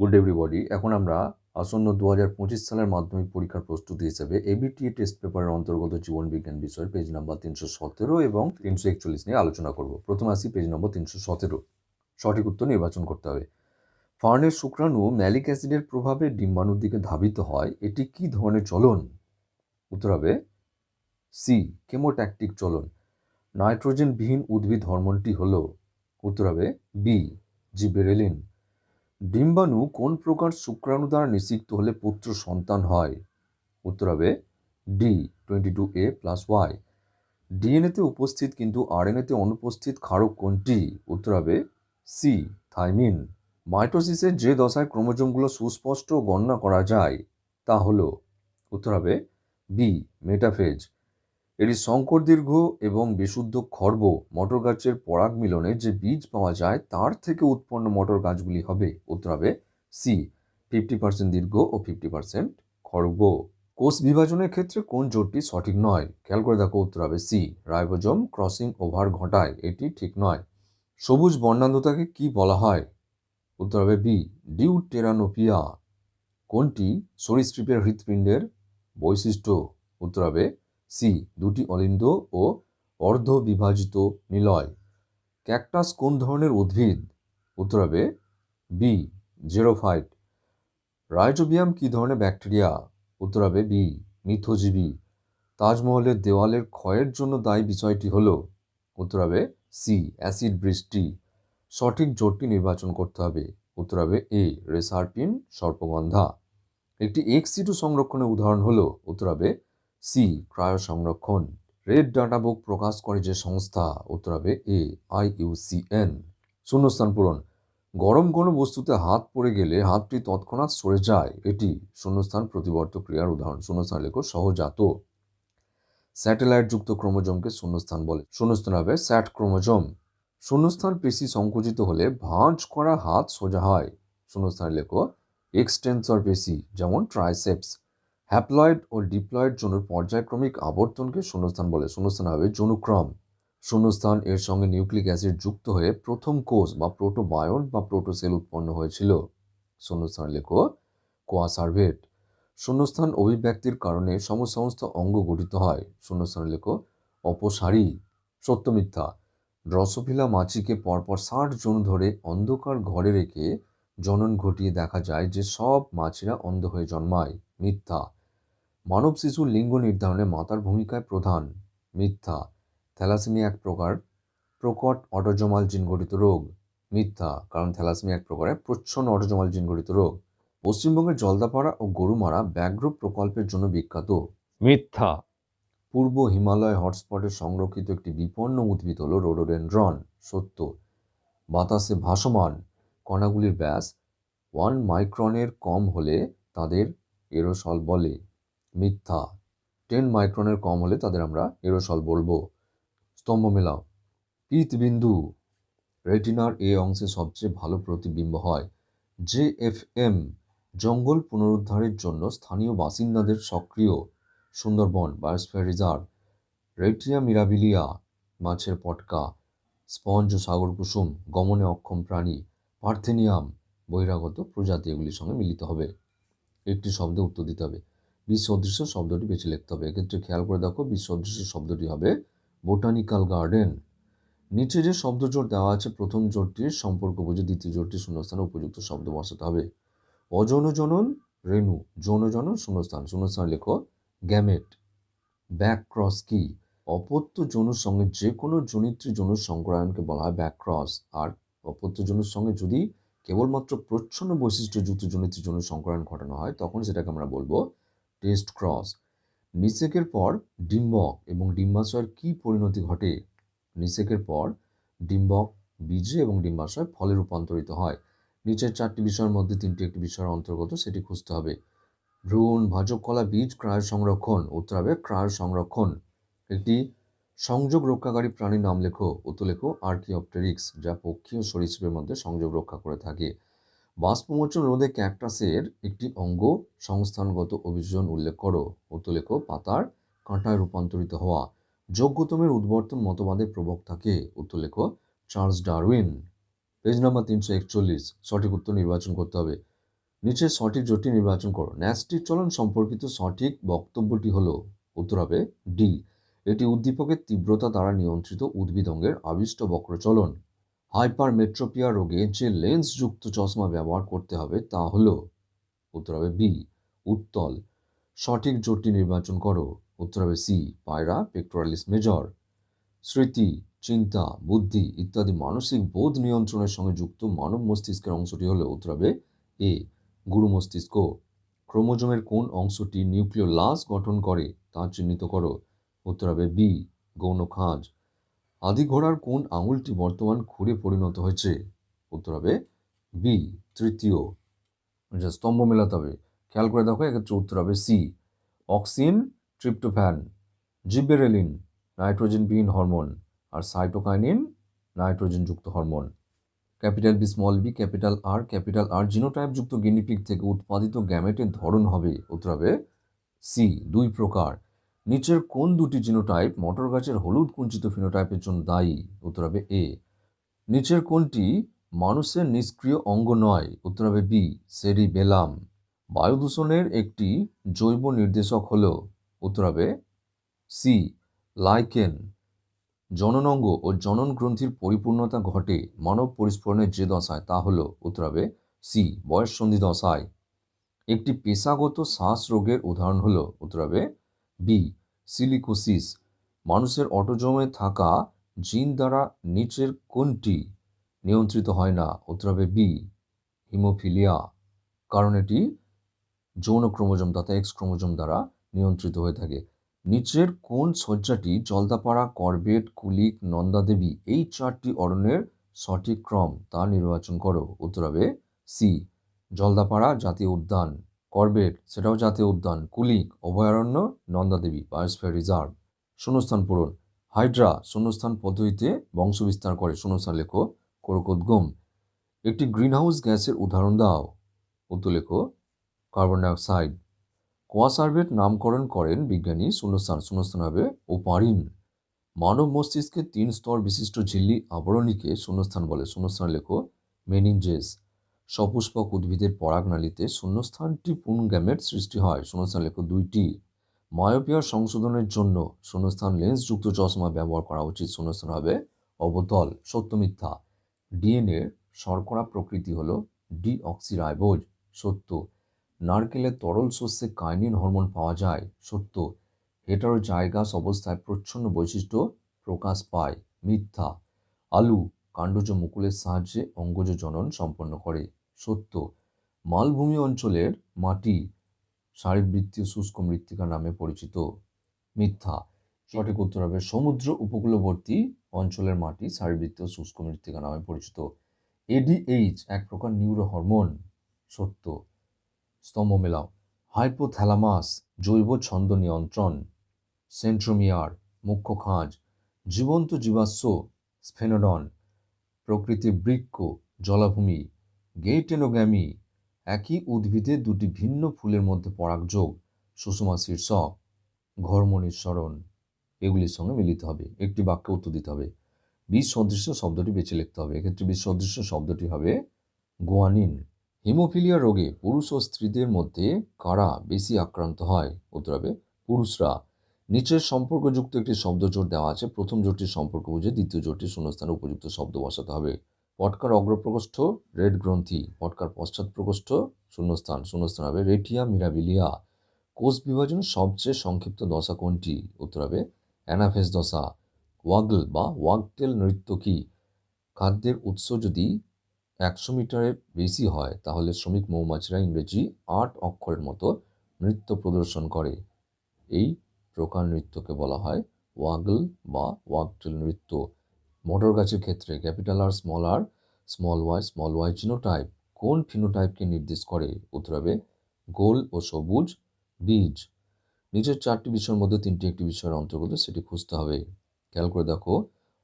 Good everybody এখন আমরা আসন্ন দু হাজার পঁচিশ সালের মাধ্যমিক পরীক্ষার প্রস্তুতি হিসেবে এবিটিএ টেস্ট পেপারের অন্তর্গত জীবন বিজ্ঞান বিষয়ের পেজ নাম্বার তিনশো সতেরো এবং তিনশো একচল্লিশ নিয়ে আলোচনা করব। প্রথমে আসি পেজ নম্বর তিনশো সতেরো। সঠিক উত্তর নির্বাচন করতে হবে। ফার্নের শুক্রাণু ম্যালিক অ্যাসিডের প্রভাবে ডিম্বাণুর দিকে ধাবিত হয়, এটি কি ধরনের চলন? উত্তর হবে সি কেমোট্যাকটিক চলন। নাইট্রোজেনবিহীন উদ্ভিদ হরমোনটি হল, উত্তর হবে বি জিবেরেলিন। ডিম্বাণু কোন প্রকার শুক্রাণু দ্বারা নিষিক্ত হলে পুত্র সন্তান হয়? উত্তর হবে D twenty two A plus Y ডিএনএতে উপস্থিত কিন্তু আরএনএতে অনুপস্থিত ক্ষারক কোনটি উত্তর হবে সি থাইমিন মাইটোসিসের যে দশায় ক্রোমোজোমগুলো সুস্পষ্ট গণনা করা যায়, তা হল, উত্তর হবে বি মেটাফেজ এটি শঙ্কর দীর্ঘ এবং বিশুদ্ধ খর্ব মটর গাছের পরাগ মিলনে যে বীজ পাওয়া যায়, তার থেকে উৎপন্ন মটর গাছগুলি হবে উত্তর হবে সি ফিফটি পার্সেন্ট দীর্ঘ ও ফিফটি পার্সেন্ট খর্ব। কোষ বিভাজনের ক্ষেত্রে কোন জোটটি সঠিক নয়? খেয়াল করে দেখো উত্তর হবে সি রাইবোজোম ক্রসিং ওভার ঘটায়, এটি ঠিক নয়। সবুজ বর্ণান্ধতাকে কি বলা হয়? উত্তর হবে বি ডিউটেরানোপিয়া। কোনটি? সরীসৃপের হৃৎপিণ্ডের বৈশিষ্ট্য। উত্তর হবে সি, দুটি অলিন্দ ও অর্ধ বিভাজিত নিলয়। ক্যাকটাস কোন ধরনের উদ্ভিদ? উত্তর হবে বি, জেরোফাইট। রাইজোবিয়াম কি ধরনের ব্যাকটেরিয়া? উত্তর হবে বি, মিথোজীবী। তাজমহলের দেওয়ালের ক্ষয়ের জন্য দায়ী বিষয়টি হল, উত্তর হবে সি, অ্যাসিড বৃষ্টি। সঠিক জোটটি নির্বাচন করতে হবে, উত্তর হবে এ, রেসারপিন সর্পগন্ধা। একটি এক্স সংরক্ষণের উদাহরণ হলো, উত্তর হবে সি ক্রায় সংরক্ষণ রেড ডাটা বুক প্রকাশ করে যে সংস্থা উত্তর হবে এ আই ইউসিএন শূন্যস্থান পূরণ। গরম কোনো বস্তুতে হাত পড়ে গেলে হাতটি তৎক্ষণাৎ সরে যায়। এটি শূন্যস্থান প্রতিবর্ত ক্রিয়ার উদাহরণ। শূন্যস্থান লেখো, সহজাত। স্যাটেলাইট যুক্ত ক্রোমোজোমকে শূন্যস্থান বলে। শূন্যস্থান হবে স্যাট ক্রোমোজোম। শূন্যস্থান পেশি সংকুচিত হলে ভাঁজ করা হাত সোজা হয়। শূন্যস্থান লেখো এক্সটেন্সর পেশি, যেমন ট্রাইসেপস হ্যাপ্লয়েড ও ডিপ্লয়েড জনুর পর্যায়ক্রমিক আবর্তনকে শূন্যস্থান বলে। শূন্যস্থান হবে জনুক্রম শূন্যস্থান এর সঙ্গে নিউক্লিক অ্যাসিড যুক্ত হয়ে প্রথম কোষ বা প্রোটোবায়ন বা প্রোটোসেল উৎপন্ন হয়েছিল। শূন্যস্থান লেখো, কোয়াসার্ভেট। শূন্যস্থান অভিব্যক্তির কারণে সমসমস্ত অঙ্গ গঠিত হয়। শূন্যস্থান লেখো, অপসারী। সত্য মিথ্যা। ড্রসোফিলা মাছিকে পরপর ষাট জন ধরে অন্ধকার ঘরে রেখে জনন ঘটিয়ে দেখা যায় যে সব মাছিরা অন্ধ হয়ে জন্মায়। মিথ্যা। মানব শিশুর লিঙ্গ নির্ধারণে মাতার ভূমিকায় প্রধান মিথ্যা। থ্যালাসেমিয়া এক প্রকার প্রকট অটোজমাল জিনগঠিত রোগ। মিথ্যা কারণ থ্যালাসেমিয়া এক প্রকারের প্রচ্ছন্ন অটোজমাল জিনগঠিত রোগ। পশ্চিমবঙ্গের জলদাপাড়া ও গরুমারা ব্যাঘ্র প্রকল্পের জন্য বিখ্যাত। মিথ্যা। পূর্ব হিমালয় হটস্পটে সংরক্ষিত একটি বিপন্ন উদ্ভিদ হল রোডোডেনড্রন। সত্য। বাতাসে ভাসমান কণাগুলির ব্যাস ওয়ান মাইক্রনের কম হলে তাদের এরোসল বলে। মিথ্যা। টেন মাইক্রনের কম হলে তাদের আমরা এরোসল বলব। স্তম্ভ মেলাও। পিতবিন্দু রেটিনার এ অংশে সবচেয়ে ভালো প্রতিবিম্ব হয়। জে এফ এম, জঙ্গল পুনরুদ্ধারের জন্য স্থানীয় বাসিন্দাদের সক্রিয়। Sundarban, biosphere reserve. রেটিয়া মিরাবিলিয়া, মাছের পটকা। স্পঞ্জ, সাগর কুসুম, গমনে অক্ষম প্রাণী। পার্থেনিয়াম, বহিরাগত প্রজাতি এগুলির সঙ্গে মিলিত হবে। একটি শব্দে উত্তর দিতে হবে। বিশ্ব অদৃশ্য শব্দটি বেছে লিখতে হবে। এক্ষেত্রে খেয়াল করে দেখো অদৃশ্য শব্দটি হবে বোটানিক্যাল গার্ডেন। নিচে যে শব্দ জোট দেওয়া আছে, প্রথম জোটটির সম্পর্ক বুঝে দ্বিতীয় জোটটি শূন্যস্থানে উপযুক্ত শব্দ বসাতে হবে। অযৌন জনন রেণু যৌন জনন শূন্যস্থান। শূন্যস্থান লেখো গ্যামেট ব্যাক ক্রস কি? অপত্য যৌনুর সঙ্গে যে কোনো জনিত্রী যৌনুর সংক্রায়নকে বলা হয় ব্যাক ক্রস আর অপত্য যৌনুর সঙ্গে যদি কেবলমাত্র প্রচ্ছন্ন বৈশিষ্ট্যযুক্ত জনিত্রী যৌনুর সংক্রায়ন ঘটানো হয়, তখন সেটাকে আমরা বলব টেস্ট ক্রস। নিষেকের পর ডিম্বক এবং ডিম্বাশয়ের কি পরিণতি ঘটে? নিষেকের পর ডিম্বক বীজে এবং ডিম্বাশয় ফলে রূপান্তরিত হয়। নিচের চারটি বিষয়ের মধ্যে তিনটি একটি বিষয়ের অন্তর্গত, সেটি খুঁজতে হবে। ভ্রূণ ভাজক কলা বীজ, ক্রায় সংরক্ষণ উত্তর হবে ক্রায় সংরক্ষণ। একটি সংযোগ রক্ষাকারী প্রাণীর নাম লেখো, উত্তর লেখো আর্কিওপটেরিক্স যা পক্ষী ও সরীসৃপের মধ্যে সংযোগ রক্ষা করে থাকে। বাষ্পমোচন রোধে ক্যাকটাসের একটি অঙ্গ সংস্থানগত অভিযোজন উল্লেখ করো। উত্তর পাতার কাঁটায় রূপান্তরিত হওয়া। যোগ্যতমের উদ্বর্তন মতবাদের প্রবক্তাকে উত্তর লেখো চার্লস ডারউইন। পেজ নাম্বার তিনশো একচল্লিশ, সঠিক উত্তর নির্বাচন করতে হবে। নিচের সঠিক জোটটি নির্বাচন করো। ন্যাস্টিক চলন সম্পর্কিত সঠিক বক্তব্যটি হলো, উত্তর হবে ডি। এটি উদ্দীপকের তীব্রতা দ্বারা নিয়ন্ত্রিত উদ্ভিদ অঙ্গের আবিষ্ট বক্রচলন। হাইপার মেট্রোপিয়া রোগে যে লেন্সযুক্ত চশমা ব্যবহার করতে হবে তা হল, উত্তর হবে বি, উত্তল। সঠিক জোটটি নির্বাচন করো, উত্তর হবে সি, পায়রা পেক্টোরালিস মেজর স্মৃতি, চিন্তা, বুদ্ধি ইত্যাদি মানসিক বোধ নিয়ন্ত্রণের সঙ্গে যুক্ত মানব মস্তিষ্কের অংশটি হলো, উত্তর হবে এ, গুরু মস্তিষ্ক। ক্রোমোজোমের কোন অংশটি নিউক্লিওলাস গঠন করে তা চিহ্নিত করো, উত্তর হবে বি, গৌণ খাঁজ। আদি ঘোড়ার কোন আঙুলটি বর্তমান খুঁড়ে পরিণত হয়েছে? উত্তর হবে বি তৃতীয়। আচ্ছা স্তম্ভ মেলাতে হবে। খেয়াল করে দেখো, এক্ষেত্রে উত্তর হবে সি অক্সিন, ট্রিপ্টোফ্যান জিবেরেলিন নাইট্রোজেনবিহীন হরমোন আর সাইটোকাইনিন নাইট্রোজেনযুক্ত hormone. Capital B small B capital R capital R জিনোটাইপযুক্ত guinea pig থেকে উৎপাদিত গ্যামেটের ধরন হবে। উত্তর হবে সি দুই প্রকার। নিচের কোন দুটি জিনোটাইপ মটর গাছের হলুদ কুঞ্চিত ফিনোটাইপের জন্য দায়ী? উত্তর হবে এ। নিচের কোনটি মানুষের নিষ্ক্রিয় অঙ্গ নয়? উত্তর হবে বি সেরি বেলাম বায়ু দূষণের একটি জৈব নির্দেশক হল, উত্তর হবে সি, লাইকেন। জননঙ্গ ও জনন গ্রন্থির পরিপূর্ণতা ঘটে মানব পরিস্ফোরণের যে দশায়, তা হল, উত্তর হবে সি, বয়ঃসন্ধি দশায়। একটি পেশাগত শ্বাস রোগের উদাহরণ হল, উত্তর হবে বি সিলিকোসিস মানুষের অটোজমে থাকা জিন দ্বারা নিচের কোনটি? নিয়ন্ত্রিত হয় না। উত্তর হবে বি হিমোফিলিয়া কারণ এটি যৌন ক্রোমোজোম তথা এক্স ক্রোমোজোম দ্বারা নিয়ন্ত্রিত হয়ে থাকে। নিচের কোন শয্যাটি জলদাপাড়া, করবেট, কুলিক, নন্দাদেবী, এই চারটি অরণ্যের সঠিক ক্রম তা নির্বাচন করো। উত্তর হবে সি জলদাপাড়া জাতীয় উদ্যান। করবেট সেটাও জাতীয় উদ্যান কুলিক অভয়ারণ্য, নন্দাদেবী, বায়োস্ফিয়ার রিজার্ভ, শূন্যস্থান পূরণ। হাইড্রা, শূন্যস্থান পদ্ধতিতে বংশবিস্তার করে, শূন্যস্থান লেখো, কোরকোদ্গম। একটি গ্রিনহাউস গ্যাসের উদাহরণ দাও। উত্তর লেখো, কার্বন ডাইঅক্সাইড। কোয়াসার্ভেট নামকরণ করেন বিজ্ঞানী, শূন্যস্থান শূন্যস্থান হবে ওপারিন। মানব মস্তিষ্কের তিন স্তর বিশিষ্ট ঝিল্লি আবরণীকে শূন্যস্থান বলে, শূন্যস্থান লেখো, মেনিনজেস। সপুষ্পক উদ্ভিদের পরাগনালীতে শূন্যস্থানটি পুনগ্যামেট সৃষ্টি হয়। শূন্যস্থান লেখো দুইটি। মায়োপিয়ার সংশোধনের জন্য শূন্যস্থান লেন্সযুক্ত চশমা ব্যবহার করা উচিত। শূন্যস্থান হবে অবতল। সত্য মিথ্যা। ডিএনএর শর্করা প্রকৃতি হল ডিঅক্সিরাইবোজ। সত্য। নারকেলের তরল শস্যে কাইনিন হরমোন পাওয়া যায়। সত্য। হেটারোজাইগাস অবস্থায় প্রচ্ছন্ন বৈশিষ্ট্য প্রকাশ পায়। মিথ্যা। আলু কাণ্ডজ মুকুলের সাহায্যে অঙ্গজ জনন সম্পন্ন করে। সত্য। মালভূমি অঞ্চলের মাটি শারীরবৃত্তীয় শুষ্ক মৃত্তিকা নামে পরিচিত। মিথ্যা। সঠিক উত্তর হবে সমুদ্র উপকূলবর্তী অঞ্চলের মাটি শারীরবৃত্তীয় শুষ্ক মৃত্তিকা নামে পরিচিত। এডিএইচ এক প্রকার নিউরো হরমোন। সত্য। স্তম্ভ মেলাও। হাইপোথ্যালামাস, জৈব ছন্দ নিয়ন্ত্রণ। সেন্ট্রোমিয়ার, মুখ্য খাঁজ। জীবন্ত জীবাশ্ম, স্ফেনোডন। প্রকৃতির বৃক্ষ, জলাভূমি। গেইটেনোগ্যামি, একই উদ্ভিদে দুটি ভিন্ন ফুলের মধ্যে পরাগযোগ সুষমা শীর্ষক ঘর্ম নিঃসরণ এগুলির সঙ্গে মিলিত হবে, একটি বাক্যে উত্তর দিতে হবে। বিষ সদৃশ্য শব্দটি বেছে লিখতে হবে, এক্ষেত্রে বিষ সদৃশ্য শব্দটি হবে গোয়ানিন। হিমোফিলিয়া রোগে পুরুষ ও স্ত্রীদের মধ্যে কারা বেশি আক্রান্ত হয়? উত্তর হবে পুরুষরা। নিচের সম্পর্কযুক্ত একটি শব্দ জোট দেওয়া আছে, প্রথম জোটটির সম্পর্ক বুঝে দ্বিতীয় জোটটির শূন্যস্থানে উপযুক্ত শব্দ বসাতে হবে। পটকার অগ্রপ্রকোষ্ঠ, রেড গ্রন্থি, পটকার পশ্চাৎ প্রকোষ্ঠ শূন্যস্থান শূন্যস্থান হবে রেটিয়া মিরাবিলিয়া। কোষ বিভাজনের সবচেয়ে সংক্ষিপ্ত দশা কোনটি? উত্তর হবে অ্যানাফেস দশা। ওয়াগল বা ওয়াগটেল নৃত্য কি? খাদ্যের উৎস যদি একশো মিটারের বেশি হয়, তাহলে শ্রমিক মৌমাছিরা ইংরেজি আট অক্ষরের মতো নৃত্য প্রদর্শন করে। এই প্রকার নৃত্যকে বলা হয় ওয়াগল বা ওয়াগটেল নৃত্য। মোটর গাছের ক্ষেত্রে capital R small R, small Y small Y genotype কোন ফিনোটাইপকে নির্দেশ করে? উত্তর হবে, গোল ও সবুজ বীজ। নিচের চারটি বিষয়ের মধ্যে তিনটি একটি বিষয়ের অন্তর্গত, সেটি খুঁজতে হবে। খেয়াল করে দেখো,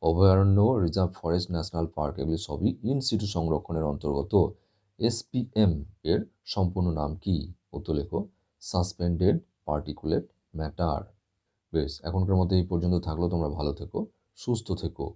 অভয়ারণ্য, রিজার্ভ ফরেস্ট, ন্যাশনাল পার্ক, এগুলি সবই ইন সিটু সংরক্ষণের অন্তর্গত। এসপিএম এর সম্পূর্ণ নাম কি? উত্তর লেখো, সাসপেন্ডেড পার্টিকুলেট ম্যাটার। বেশ, এখনকার মতো এই পর্যন্ত থাকল, তোমরা ভালো থেকো, সুস্থ থেকো।